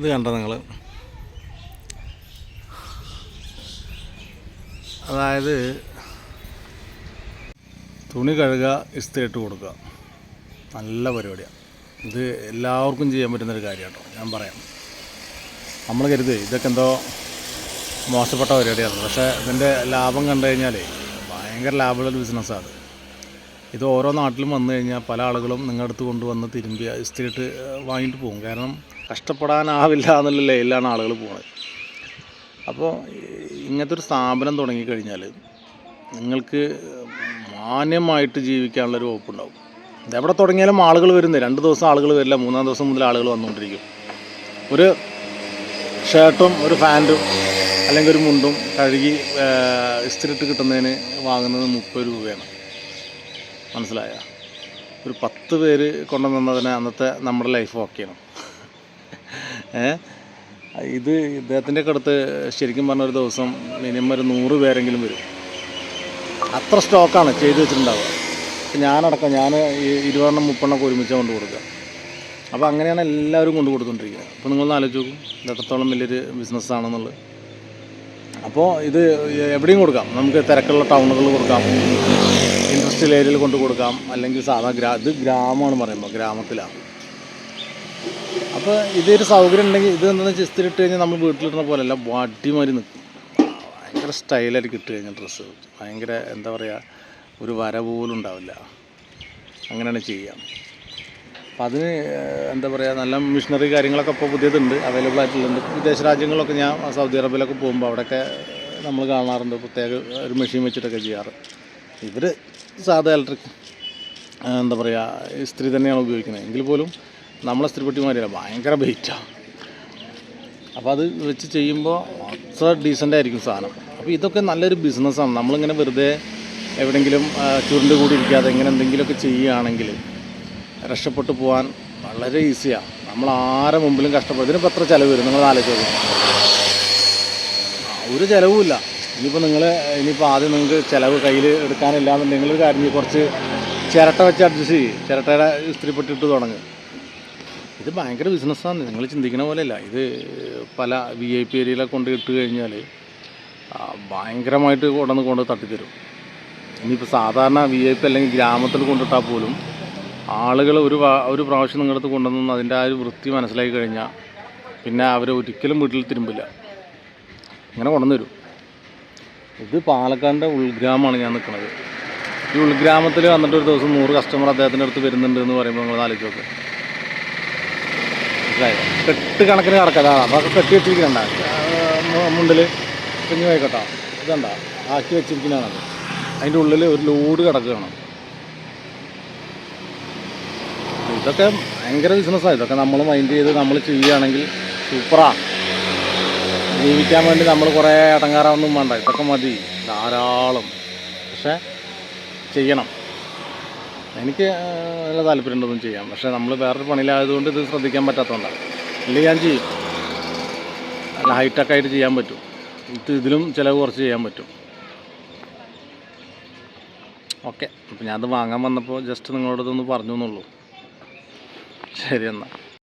ഇത് കണ്ടോ നിങ്ങൾ അതായത് തുണി കഴുകുക ഇസ്തിരിട്ട് കൊടുക്കുക. നല്ല പരിപാടിയാണ് ഇത് എല്ലാവർക്കും ചെയ്യാൻ പറ്റുന്നൊരു കാര്യം കേട്ടോ ഞാൻ പറയാം. നമ്മൾ കരുത് ഇതൊക്കെ എന്തോ മോശപ്പെട്ട പരിപാടിയാണ് പക്ഷേ ഇതിന്റെ ലാഭം കണ്ടു കഴിഞ്ഞാൽ ഭയങ്കര ലാഭമുള്ള ബിസിനസ്സാണ് ഇത് ഓരോ നാട്ടിലും വന്നു കഴിഞ്ഞാൽ പല ആളുകളും നിങ്ങളുടെ അടുത്ത് കൊണ്ടുവന്ന് തിരുമ്പി ഇസ്തിരിട്ട് വാങ്ങിയിട്ട് പോകും. കാരണം കഷ്ടപ്പെടാനാവില്ല എന്നുള്ള ലൈനിലാണ് ആളുകൾ പോകുന്നത്. അപ്പോൾ ഇങ്ങനത്തെ ഒരു സ്ഥാപനം തുടങ്ങിക്കഴിഞ്ഞാൽ നിങ്ങൾക്ക് മാന്യമായിട്ട് ജീവിക്കാനുള്ളൊരു വകുപ്പുണ്ടാവും. ഇതെവിടെ തുടങ്ങിയാലും ആളുകൾ വരുന്നത് രണ്ട് ദിവസം ആളുകൾ വരില്ല മൂന്നാം ദിവസം മുതൽ ആളുകൾ വന്നുകൊണ്ടിരിക്കും. ഒരു ഷർട്ടും ഒരു ഫാന്റും അല്ലെങ്കിൽ ഒരു മുണ്ടും കഴുകി ഇസ്തിരിട്ട് കിട്ടുന്നതിന് വാങ്ങുന്നത് മുപ്പത് രൂപയാണ്. മനസ്സിലായ? ഒരു പത്ത് പേര് കൊണ്ടുവന്നതിന് അന്നത്തെ നമ്മുടെ ലൈഫ് ഓക്കെയാണ് ഇത് ഇദ്ദേഹത്തിന്റെ അടുത്ത് ശരിക്കും പറഞ്ഞ ഒരു ദിവസം മിനിമം ഒരു നൂറ് പേരെങ്കിലും വരും. അത്ര സ്റ്റോക്കാണ് ചെയ്ത് വെച്ചിട്ടുണ്ടാവുക. ഞാനടക്കം ഞാൻ ഇരുപതെണ്ണം മുപ്പെണ്ണം ഒരുമിച്ച് കൊണ്ട് കൊടുക്കുക. അപ്പോൾ അങ്ങനെയാണ് എല്ലാവരും കൊണ്ട് കൊടുത്തുകൊണ്ടിരിക്കുന്നത് അപ്പോൾ നിങ്ങളൊന്ന് ആലോചിച്ച് നോക്കും ഇത് എത്രത്തോളം വലിയൊരു ബിസിനസ്സാണെന്നുള്ളത് അപ്പോൾ ഇത് എവിടെയും കൊടുക്കാം. നമുക്ക് തിരക്കുള്ള ടൗണുകളിൽ കൊടുക്കാം. ഇൻഡസ്ട്രിയൽ ഏരിയയിൽ കൊണ്ട് കൊടുക്കാം. അല്ലെങ്കിൽ സാധാരണ ഗ്രാ ഇത് ഗ്രാമമാണ് പറയുമ്പോൾ ഗ്രാമത്തിലാണ് അപ്പോൾ ഇതൊരു സൗകര്യം ഉണ്ടെങ്കിൽ ഇത് എന്താണെന്ന് വെച്ചാൽ ഇസ്തിരി ഇട്ട് കഴിഞ്ഞാൽ നമ്മൾ വീട്ടിലിടുന്ന പോലെയല്ല വടിമാരി നിൽക്കും ഭയങ്കര സ്റ്റൈലായിട്ട് ഇട്ട് കഴിഞ്ഞാൽ ഡ്രസ്സ് ഭയങ്കര എന്താ പറയുക ഒരു വര പോലും ഉണ്ടാവില്ല. അങ്ങനെയാണ് ചെയ്യുക അപ്പം അതിന് എന്താ പറയുക നല്ല മിഷനറി കാര്യങ്ങളൊക്കെ ഇപ്പോൾ പുതിയതുണ്ട് അവൈലബിൾ ആയിട്ടുള്ളത് വിദേശ രാജ്യങ്ങളിലൊക്കെ ഞാൻ സൗദി അറേബ്യയിലൊക്കെ പോകുമ്പോൾ അവിടെയൊക്കെ നമ്മൾ കാണാറുണ്ട് പ്രത്യേക ഒരു മെഷീൻ വെച്ചിട്ടൊക്കെ ചെയ്യാറ്. ഇവർ സാധാ ഇലക്ട്രിക് എന്താ പറയുക സ്ത്രീ തന്നെയാണ് ഉപയോഗിക്കുന്നത്. എങ്കിൽ പോലും നമ്മളെ സ്ത്രീപ്പെട്ടിമാരില്ല ഭയങ്കര വെയിറ്റാണ് അപ്പോൾ അത് വെച്ച് ചെയ്യുമ്പോൾ അത്ര ഡീസന്റ് ആയിരിക്കും സാധനം. അപ്പോൾ ഇതൊക്കെ നല്ലൊരു ബിസിനസ്സാണ് നമ്മളിങ്ങനെ വെറുതെ എവിടെയെങ്കിലും ചുരുണ്ട് കൂടി ഇരിക്കാതെ ഇങ്ങനെ എന്തെങ്കിലുമൊക്കെ ചെയ്യുകയാണെങ്കിൽ രക്ഷപ്പെട്ടു പോകാൻ വളരെ ഈസിയാണ് നമ്മൾ ആരെ മുമ്പിലും കഷ്ടപ്പെടും. ഇതിനിപ്പോൾ എത്ര ചിലവ് വരും? നിങ്ങൾ ഒരു ചിലവുമില്ല. ഇനിയിപ്പോൾ നിങ്ങൾ ഇനിയിപ്പോൾ ആദ്യം നിങ്ങൾക്ക് ചിലവ് കയ്യിൽ എടുക്കാനില്ല എന്നുണ്ടെങ്കിൽ ഒരു കാര്യം കുറച്ച് ചിരട്ട വെച്ച് അഡ്ജസ്റ്റ് ചെയ്യും. ചിരട്ടയുടെ ഇസ്ത്രീപ്പെട്ടിട്ട് തുടങ്ങും. ഇത് ഭയങ്കര ബിസിനസ്സാണ് നിങ്ങൾ ചിന്തിക്കുന്ന പോലെയല്ല. ഇത് പല വി ഐ പി ഏരിയയിലൊക്കെ കൊണ്ട് ഇട്ട് കഴിഞ്ഞാൽ ഭയങ്കരമായിട്ട് കൊണ്ടുവന്ന് കൊണ്ട് തട്ടിത്തരും. ഇനിയിപ്പോൾ സാധാരണ വി ഐ പി അല്ലെങ്കിൽ ഗ്രാമത്തിൽ കൊണ്ടിട്ടാൽ പോലും ആളുകൾ ഒരു ഒരു പ്രാവശ്യം നിങ്ങളുടെ അടുത്ത് കൊണ്ടുവന്ന് അതിന്റെ ആ ഒരു വൃത്തി മനസ്സിലാക്കി കഴിഞ്ഞാൽ പിന്നെ അവർ ഒരിക്കലും വീട്ടിൽ തിരുമ്പില്ല. ഇങ്ങനെ കൊണ്ടുവന്നു തരും. ഇത് പാലക്കാടിന്റെ ഉൾഗ്രാമമാണ് ഞാൻ നിൽക്കുന്നത്. ഈ ഉൾഗ്രാമത്തിൽ വന്നിട്ട് ഒരു ദിവസം നൂറ് കസ്റ്റമർ അദ്ദേഹത്തിന്റെ അടുത്ത് വരുന്നുണ്ട് എന്ന് പറയുമ്പോൾ നിങ്ങൾ ആലോചിച്ച് നോക്ക്. കെട്ട് കണക്കിന് കിടക്കാം അതൊക്കെ കെട്ടി വെച്ചിരിക്കണ്ട മുണ്ടിൽ കുഞ്ഞു പോയിക്കോട്ടോ ഇതണ്ട ആക്കി വെച്ചിരിക്കുന്നതാണത് അതിന്റെ ഉള്ളിൽ ഒരു ലോഡ് കിടക്കുകയാണ്. ഇതൊക്കെ ഭയങ്കര ബിസിനസ്സാണ് ഇതൊക്കെ നമ്മൾ മൈൻഡ് ചെയ്ത് നമ്മൾ ചെയ്യുകയാണെങ്കിൽ സൂപ്പറാ ജീവിക്കാൻ വേണ്ടി നമ്മൾ കുറേ അടങ്ങാറാവൊന്നും വേണ്ട. ഇതൊക്കെ മതി. ധാരാളം. പക്ഷേ ചെയ്യണം. എനിക്ക് നല്ല താല്പര്യമുണ്ടൊന്നും ചെയ്യാം പക്ഷേ നമ്മൾ വേറൊരു പണിയിലായതുകൊണ്ട് ഇത് ശ്രദ്ധിക്കാൻ പറ്റാത്തതുകൊണ്ടാണ്. ഇല്ലെങ്കിൽ ഞാൻ ചെയ്യും. നല്ല ഹൈടെക് ആയിട്ട് ചെയ്യാൻ പറ്റും. ഇത് ഇതിലും ചിലവ് കുറച്ച് ചെയ്യാൻ പറ്റും. ഓക്കെ. അപ്പോൾ ഞാനത് വാങ്ങാൻ വന്നപ്പോൾ ജസ്റ്റ് നിങ്ങളോടൊന്ന് പറഞ്ഞു എന്നുള്ളൂ ശരി എന്നാൽ